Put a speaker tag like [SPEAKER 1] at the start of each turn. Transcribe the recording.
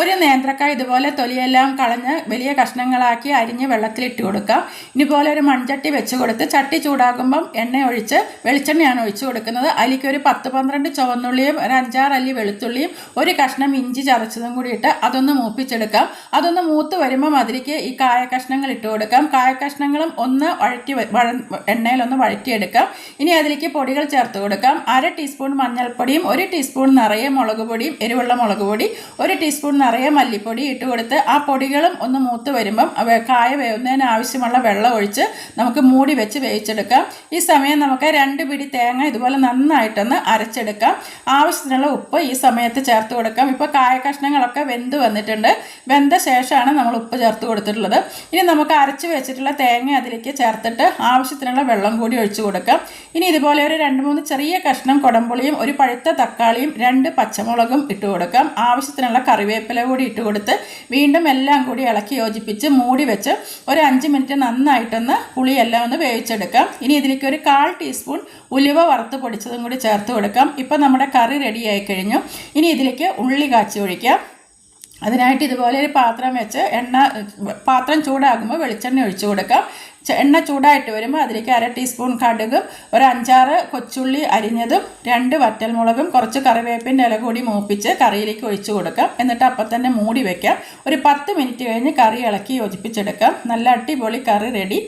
[SPEAKER 1] ഒരു നേന്ത്രക്കായ ഇതുപോലെ തൊലിയെല്ലാം കളഞ്ഞ് വലിയ കഷ്ണങ്ങളാക്കി അരിഞ്ഞ് വെള്ളത്തിലിട്ട് കൊടുക്കാം. ഇതുപോലെ ഒരു മൺചട്ടി വെച്ച് കൊടുത്ത് ചട്ടി ചൂടാകുമ്പം എണ്ണ ഒഴിച്ച് വെളിച്ചെണ്ണയാണ് ഒഴിച്ചു കൊടുക്കുന്നത്. അതിലേക്ക് ഒരു പത്ത് പന്ത്രണ്ട് ചുവന്നുള്ളിയും ഒരു അഞ്ചാറ് അല്ലി വെളുത്തുള്ളിയും ഒരു കഷ്ണം ഇഞ്ചി ചതച്ചതും കൂടി ഇട്ട് അതൊന്ന് മൂപ്പിച്ചെടുക്കാം. അതൊന്ന് മൂത്ത് വരുമ്പം അതിലേക്ക് ഈ കായ കഷ്ണങ്ങൾ ഇട്ട് കൊടുക്കാം. കായ കഷ്ണങ്ങളും ഒന്ന് വഴറ്റി എണ്ണയിലൊന്ന് വഴറ്റിയെടുക്കാം. ഇനി അതിലേക്ക് പൊടികൾ ചേർത്ത് കൊടുക്കാം. അര ടീസ്പൂൺ മഞ്ഞൾപ്പൊടിയും ഒരു ടീസ്പൂൺ നിറയെ മുളക് പൊടിയും എരിവുള്ള മുളക് പൊടി ഒരു ടീസ്പൂൺ നിറയെ മല്ലിപ്പൊടി ഇട്ട് കൊടുത്ത് ആ പൊടികളും ഒന്ന് മൂത്ത് വരുമ്പം കായ വേവുന്നതിന് ആവശ്യമുള്ള വെള്ളം ഒഴിച്ച് നമുക്ക് മൂടി വെച്ച് വേവിച്ചെടുക്കാം. ഈ സമയം നമുക്ക് രണ്ട് പിടി തേങ്ങ ഇതുപോലെ നന്നായിട്ടൊന്ന് അരച്ചെടുക്കാം. ആവശ്യത്തിനുള്ള ഉപ്പ് ഈ സമയത്ത് ചേർത്ത് കൊടുക്കാം. ഇപ്പോൾ കായ കഷ്ണങ്ങളൊക്കെ വെന്ത് വന്നിട്ടുണ്ട്. വെന്ത ശേഷമാണ് നമ്മൾ ഉപ്പ് ചേർത്ത് കൊടുത്തിട്ടുള്ളത്. ഇനി നമുക്ക് അരച്ച് വെച്ചിട്ടുള്ള തേങ്ങ അതിലേക്ക് ചേർത്തിട്ട് ആവശ്യത്തിനുള്ള വെള്ളം കൂടി ഒഴിച്ചു കൊടുക്കാം. ഇനി ഇതുപോലെ ഒരു രണ്ട് മൂന്ന് ചെറിയ കഷ്ണം കുടംപുളിയും ഒരു പഴുത്ത തക്കാളിയും രണ്ട് പച്ചമുളകും ഇട്ട് കൊടുക്കാം. ആവശ്യത്തിനുള്ള കറിവേപ്പില കൂടി ഇട്ട് കൊടുത്ത് വീണ്ടും എല്ലാം കൂടി ഇളക്കി യോജിപ്പിച്ച് മൂടി വെച്ച് ഒരു അഞ്ച് മിനിറ്റ് നന്നായിട്ടൊന്ന് പുളിയെല്ലാം ഒന്ന് വേവിച്ചെടുക്കാം. ഇനി ഇതിലേക്ക് ഒരു കാൽ ടീസ്പൂൺ ഉലുവ വറുത്ത് പൊടിച്ചതും കൂടി ചേർത്ത് കൊടുക്കാം. ഇപ്പം നമ്മുടെ കറി റെഡിയായി കഴിഞ്ഞു. ഇനി ഇതിലേക്ക് ഉള്ളി കാച്ചി ഒഴിക്കാം. അതിനായിട്ട് ഇതുപോലെ ഒരു പാത്രം വെച്ച് എണ്ണ പാത്രം ചൂടാകുമ്പോൾ വെളിച്ചെണ്ണ ഒഴിച്ചു കൊടുക്കാം. എണ്ണ ചൂടായിട്ട് വരുമ്പോൾ അതിലേക്ക് അര ടീസ്പൂൺ കടുകും ഒരു അഞ്ചാറ് കൊച്ചുള്ളി അരിഞ്ഞതും രണ്ട് വറ്റൽമുളകും കുറച്ച് കറിവേപ്പിന്റെ ഇല കൂടി മൂപ്പിച്ച് കറിയിലേക്ക് ഒഴിച്ചു കൊടുക്കാം. എന്നിട്ട് അപ്പം തന്നെ മൂടി വെക്കാം. ഒരു പത്ത് മിനിറ്റ് കഴിഞ്ഞ് കറി ഇളക്കി യോജിപ്പിച്ചെടുക്കാം. നല്ല അടിപൊളി കറി റെഡി.